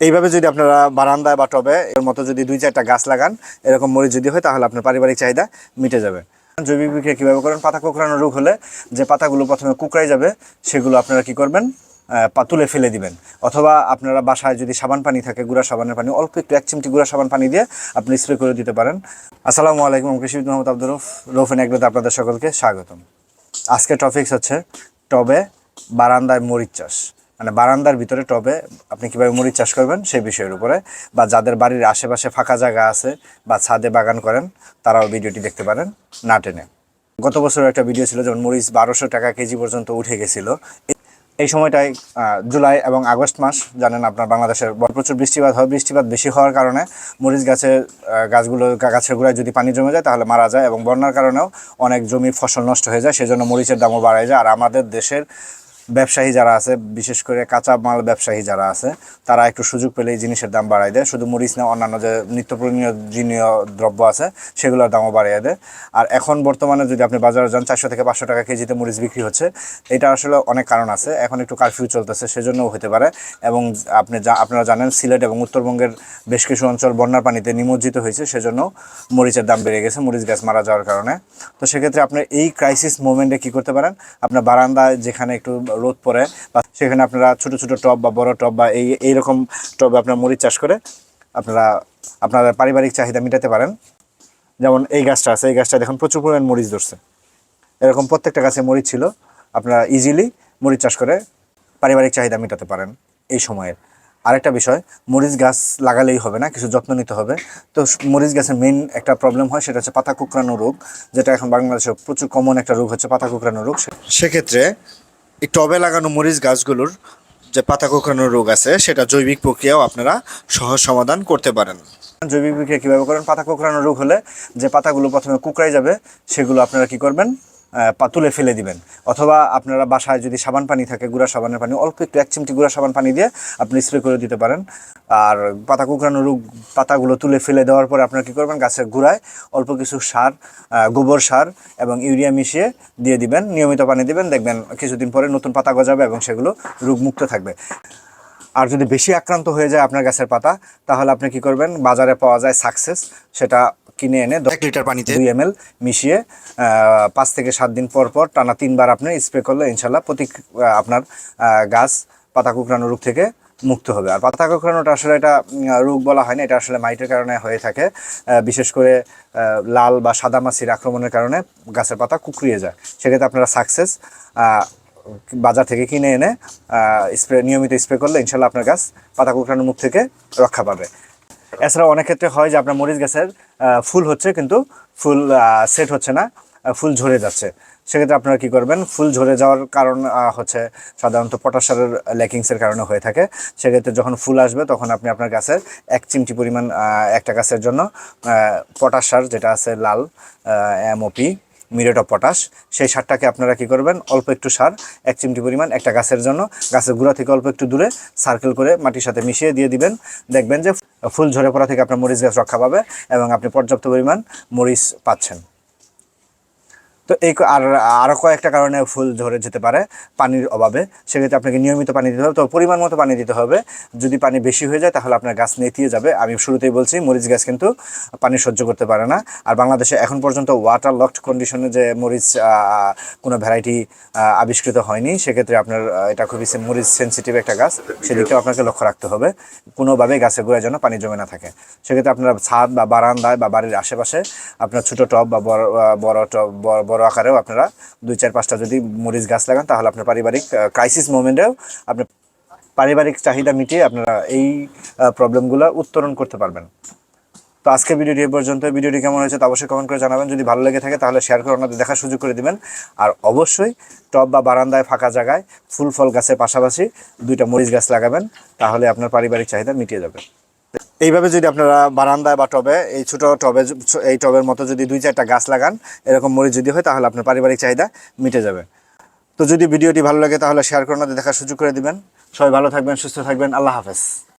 এইভাবে যদি আপনারা বারান্দায় বা টবে এর মতো যদি দুই চারটা গাছ লাগান, এরকম মরিচ যদি হয়, তাহলে আপনার পারিবারিক চাহিদা মিটে যাবে। জৈবিক বিক্রিয়া কীভাবে করেন? পাতা কুকড়ানো রোগ হলে যে পাতাগুলো প্রথমে কুকড়াই যাবে, সেগুলো আপনারা কি করবেন? তুলে ফেলে দিবেন। অথবা আপনারা বাসায় যদি সাবান পানি থাকে, গুঁড়া সাবানের পানি, অল্প একটু এক চিমটি গুঁড়া সাবান পানি দিয়ে আপনি স্প্রে করে দিতে পারেন। আসসালামু আলাইকুম কৃষিবিদ মোহাম্মদ আব্দুর রফ রৌফেন এগ্রোতে আপনাদের সকলকে স্বাগতম। আজকে টপিকস হচ্ছে টবে বারান্দায় মরিচ চাষ। মানে বারান্দার ভিতরে টবে আপনি কীভাবে মরিচ চাষ করবেন সেই বিষয়ের উপরে বা যাদের বাড়ির আশেপাশে ফাঁকা জায়গা আছে বা ছাদে বাগান করেন, তারাও ভিডিওটি দেখতে পারেন না টেনে। গত বছর একটা ভিডিও ছিল যেমন মরিচ বারোশো টাকা কেজি পর্যন্ত উঠে গেছিল। এই সময়টায় জুলাই এবং আগস্ট মাস, জানেন আপনার বাংলাদেশের প্রচুর বৃষ্টিপাত হয়, বৃষ্টিপাত বেশি হওয়ার কারণে মরিচ গাছের গাছগুলো গাছের গোড়ায় যদি পানি জমে যায় তাহলে মারা যায় এবং বন্যার কারণেও অনেক জমির ফসল নষ্ট হয়ে যায়, সেজন্য মরিচের দামও বাড়ায় যায়। আর আমাদের দেশের ব্যবসায়ী যারা আছে, বিশেষ করে কাঁচা মাল ব্যবসায়ী যারা আছে, তারা একটু সুযোগ পেলে এই জিনিসের দাম বাড়ায় দেয়। শুধু মরিচ না, অন্যান্য যে নিত্য প্রয়োজনীয় দ্রব্য আছে, সেগুলোর দামও বাড়িয়ে দেয়। আর এখন বর্তমানে যদি আপনি বাজারে যান, চারশো থেকে পাঁচশো টাকা কেজিতে মরিচ বিক্রি হচ্ছে। এটা আসলে অনেক কারণ আছে। এখন একটু কারফিউ চলতেছে, সেজন্যও হতে পারে। এবং আপনি যা- আপনারা জানেন, সিলেট এবং উত্তরবঙ্গের বেশ কিছু অঞ্চল বন্যার পানিতে নিমজ্জিত হয়েছে, সেজন্য মরিচের দাম বেড়ে গেছে, মরিচ গাছ মারা যাওয়ার কারণে। তো সেক্ষেত্রে আপনি এই ক্রাইসিস মোমেন্টে কি করতে পারেন? আপনার বারান্দায় যেখানে একটু রোদ পড়ে বা সেখানে আপনারা ছোট ছোট টব বা বড় টব বা এই, এইরকম টবে আপনার মরিচ চাষ করে আপনারা আপনাদের পারিবারিক চাহিদা মেটাতে পারেন। যেমন এই গাছটা আছে, এই গাছটা দেখুন প্রচুর পরিমাণ মরিচ ধরছে। এরকম প্রত্যেকটা গাছে মরিচ ছিল, আপনারা ইজিলি মরিচ চাষ করে পারিবারিক চাহিদা মেটাতে পারেন এই সময়ের আরেকটা বিষয়, মরিচ গাছ লাগালেই হবে না, কিছু যত্ন নিতে হবে। তো মরিচ গাছের মেইন একটা প্রবলেম হয়, সেটা হচ্ছে পাতা কুকরানো রোগ, যেটা এখন বাংলাদেশে প্রচুর কমন একটা রোগ হচ্ছে পাতা কুকরানো রোগ। সেক্ষেত্রে এই টবে লাগানো মরিচ গাছগুলোর যে পাতা কোঁকড়ানো রোগ আছে, সেটা জৈবিক প্রক্রিয়াও আপনারা সহজ সমাধান করতে পারেন। জৈবিক প্রক্রিয়া কীভাবে করেন? পাতা কোঁকড়ানো রোগ হলে যে পাতাগুলো প্রথমে কুকড়াই যাবে, সেগুলো আপনারা কি করবেন? তুলে ফেলে দিবেন। অথবা আপনারা বাসায় যদি সাবান পানি থাকে, গুঁড়া সাবানের পানি, অল্প একটু এক চিমটি গুঁড়া সাবান পানি দিয়ে আপনি স্প্রে করে দিতে পারেন। আর পাতা কুকড়ানো রোগ, পাতাগুলো তুলে ফেলে দেওয়ার পরে আপনারা কী করবেন? গাছের গুঁড়ায় অল্প কিছু সার গোবর সার এবং ইউরিয়া মিশিয়ে দিয়ে দিবেন। নিয়মিত পানি দিবেন। দেখবেন কিছুদিন পরে নতুন পাতা গজাবে এবং সেগুলো রোগমুক্ত থাকবে। আর যদি বেশি আক্রান্ত হয়ে যায় আপনার গাছের পাতা, তাহলে আপনি কি করবেন? বাজারে পাওয়া যায় সাকসেস। সেটা কিনে এনে এক লিটার পানিতে। দুই এম মিশিয়ে পাঁচ থেকে সাত দিন পর পর টানা তিনবার আপনি স্প্রে করলে ইনশাল্লাহ প্রতি আপনার গাছ পাতা কুকড়ানো রোগ থেকে মুক্ত হবে। আর পাতা কুকড়ানোটা আসলে এটা রোগ বলা হয় না এটা আসলে মাইটের কারণে হয়ে থাকে। বিশেষ করে লাল বা সাদা মাছির আক্রমণের কারণে গাছের পাতা কুকড়িয়ে যায়। সেক্ষেত্রে আপনারা সাকসেস বাজার থেকে কিনে এনে স্প্রে নিয়মিত স্প্রে করলে ইনশাল্লাহ আপনার গাছ পাতা কুকড়ানোর মুখ থেকে রক্ষা পাবে। এছাড়াও অনেক ক্ষেত্রে হয় যে আপনার মরিচ গাছের ফুল হচ্ছে কিন্তু ফুল সেট হচ্ছে না ফুল ঝরে যাচ্ছে। সেক্ষেত্রে আপনারা কী করবেন? ফুল ঝরে যাওয়ার কারণ হচ্ছে সাধারণত পটাশারের ল্যাকিংসের কারণে হয়ে থাকে। সেক্ষেত্রে যখন ফুল আসবে তখন আপনি আপনার গাছের এক চিমটি পরিমাণ একটা গাছের জন্য পটাশার যেটা আছে লাল এমওপি মিরেট অফ পটাশ, সেই সারটাকে আপনারা কি করবেন? অল্প একটু সার, এক চিমটি পরিমাণ একটা গাছের জন্য, গাছের গুঁড়া থেকে অল্প একটু দূরে সার্কেল করে মাটির সাথে মিশিয়ে দিয়ে দিবেন। দেখবেন যে ফুল ঝরে পড়া থেকে আপনার মরিচ গাছ রক্ষা পাবে এবং আপনি পর্যাপ্ত পরিমাণ মরিচ পাচ্ছেন। তো এই আর আরও কয়েকটা কারণে ফুল ঝরে যেতে পারে পানির অভাবে। সেক্ষেত্রে আপনাকে নিয়মিত পানি দিতে হবে। তো পরিমাণ মতো পানি দিতে হবে। যদি পানি বেশি হয়ে যায় তাহলে আপনার গাছ নেতিয়ে যাবে। আমি শুরুতেই বলছি, মরিচ গাছ কিন্তু পানি সহ্য করতে পারে না। আর বাংলাদেশে এখন পর্যন্ত ওয়াটার লকড কন্ডিশনে যে মরিচ কোনো ভ্যারাইটি আবিষ্কৃত হয়নি, সেক্ষেত্রে আপনার এটা খুবই মরিচ সেন্সিটিভ একটা গাছ। সেদিকটাও আপনাকে লক্ষ্য রাখতে হবে। কোনোভাবে গাছের গোড়ায় যেন পানি জমে না থাকে। সেক্ষেত্রে আপনার ছাদ বা বারান্দায় বা বাড়ির আশেপাশে আপনার ছোটো টব বা বড় বড় টব বড়- বড় আকারেও আপনারা দুই চার পাঁচটা যদি মরিচ গাছ লাগান, তাহলে আপনার পারিবারিক ক্রাইসিস মোমেন্টেও আপনি পারিবারিক চাহিদা মিটিয়ে আপনারা এই প্রবলেমগুলো উত্তরণ করতে পারবেন। তো আজকে ভিডিওটি এই পর্যন্ত। ভিডিওটি কেমন হয়েছে তা অবশ্যই কমেন্ট করে জানাবেন। যদি ভালো লেগে থাকে, তাহলে শেয়ার করে ওনাদের দেখার সুযোগ করে দিবেন। আর অবশ্যই টপ বা বারান্দায় ফাঁকা জায়গায় ফুল ফল গাছের পাশাপাশি দুইটা মরিচ গাছ লাগাবেন, তাহলে আপনার পারিবারিক চাহিদা মিটিয়ে যাবে। এইভাবে যদি আপনারা বারান্দায় বা টবে, এই ছোট টবে, এই টবের মতো যদি দুই চারটা গাছ লাগান, এরকম মরিচ যদি হয়, তাহলে আপনার পারিবারিক চাহিদা মিটে যাবে। তো যদি ভিডিওটি ভালো লাগে, তাহলে শেয়ার করে দেখার সুযোগ করে দিবেন। সবাই ভালো থাকবেন, সুস্থ থাকবেন, আল্লাহ হাফেজ।